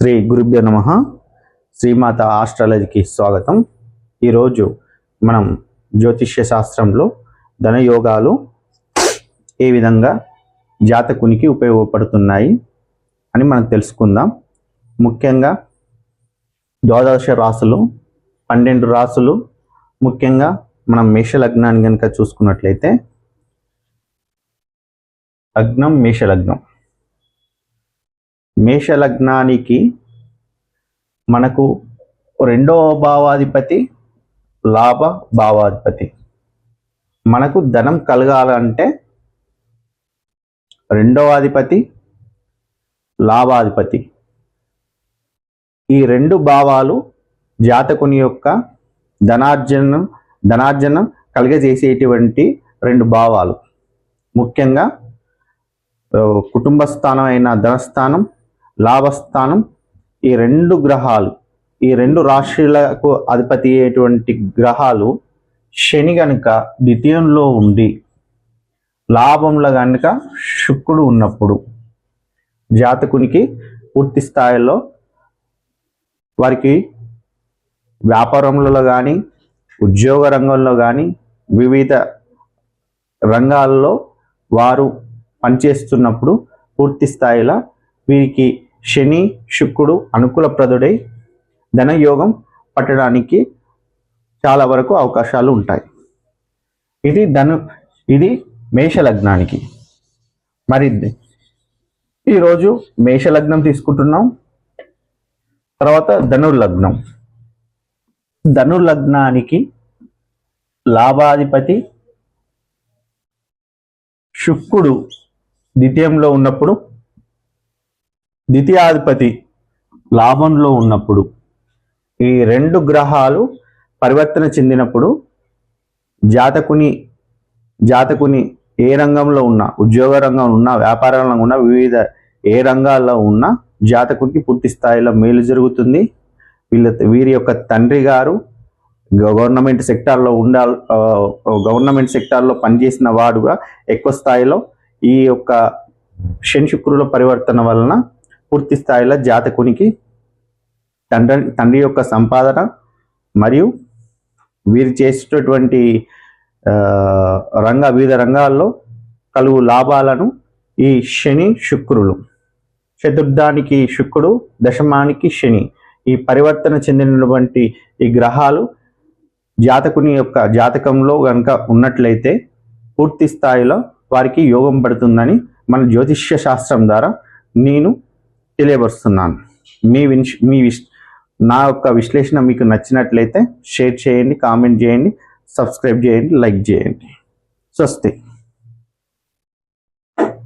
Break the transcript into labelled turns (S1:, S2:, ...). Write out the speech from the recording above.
S1: శ్రీ గురుభ్య నమ. శ్రీమాత ఆస్ట్రాలజీకి స్వాగతం. ఈరోజు మనం జ్యోతిష్య శాస్త్రంలో ధనయోగాలు ఏ విధంగా జాతకునికి ఉపయోగపడుతున్నాయి అని మనం తెలుసుకుందాం. ముఖ్యంగా ద్వాదశ రాసులు పన్నెండు రాసులు ముఖ్యంగా మనం మేషలగ్నాన్ని కనుక చూసుకున్నట్లయితే లగ్నం మేషలగ్నం. మేషలగ్నానికి మనకు రెండవ భావాధిపతి లాభ భావాధిపతి. మనకు ధనం కలగాలంటే రెండవ అధిపతి లాభాధిపతి. ఈ రెండు భావాలు జాతకుని యొక్క ధనార్జన ధనార్జన కలిగజేసేటువంటి రెండు భావాలు. ముఖ్యంగా కుటుంబ స్థానం అయిన ధనస్థానం లాభస్థానం ఈ రెండు గ్రహాలు ఈ రెండు రాశులకు అధిపతి అయ్యేటువంటి గ్రహాలు శని గనుక ద్వితీయంలో ఉండి లాభంలో గనుక శుక్రుడు ఉన్నప్పుడు జాతకునికి పూర్తి స్థాయిలో వారికి వ్యాపారంలో కానీ ఉద్యోగ రంగంలో కానీ వివిధ రంగాల్లో వారు పనిచేస్తున్నప్పుడు పూర్తి స్థాయిలో వీరికి శని శుక్రుడు అనుకూలప్రదుడై ధనయోగం పట్టడానికి చాలా వరకు అవకాశాలు ఉంటాయి. ఇది ధను ఇది మేషలగ్నానికి. మరి ఈరోజు మేషలగ్నం తీసుకుంటున్నాం. తర్వాత ధనుర్లగ్నం. ధనుర్లగ్నానికి లాభాధిపతి శుక్రుడు ద్వితీయంలో ఉన్నప్పుడు ద్వితీయాధిపతి లాభంలో ఉన్నప్పుడు ఈ రెండు గ్రహాలు పరివర్తన చెందినప్పుడు జాతకుని జాతకుని ఏ రంగంలో ఉన్నా ఉద్యోగ రంగంలో ఉన్నా వ్యాపార రంగంలో ఉన్నా వివిధ ఏ రంగాల్లో ఉన్నా జాతకునికి పూర్తి స్థాయిలో మేలు జరుగుతుంది. వీళ్ళ వీరి యొక్క తండ్రి గారు గవర్నమెంట్ సెక్టార్లో ఉండాల గవర్నమెంట్ సెక్టార్లో పనిచేసిన వాడుగా ఎక్కువ స్థాయిలో ఈ యొక్క శని శుక్రుల పరివర్తన వలన పూర్తి స్థాయిలో జాతకునికి తండ్రి తండ్రి యొక్క సంపాదన మరియు వీరు చేసేటటువంటి రంగ వివిధ రంగాల్లో కలుగు లాభాలను ఈ శని శుక్రులు. చతుర్థానికి శుక్రుడు దశమానికి శని. ఈ పరివర్తన చెందినటువంటి ఈ గ్రహాలు జాతకుని యొక్క జాతకంలో కనుక ఉన్నట్లయితే పూర్తి స్థాయిలో వారికి యోగం పడుతుందని మన జ్యోతిష్య శాస్త్రం ద్వారా నేను తెలియపరుస్తున్నాను. మీ విన్ మీ విష్ నా యొక్క విశ్లేషణ మీకు నచ్చినట్లయితే షేర్ చేయండి కామెంట్ చేయండి సబ్స్క్రైబ్ చేయండి లైక్ చేయండి. స్వస్తి.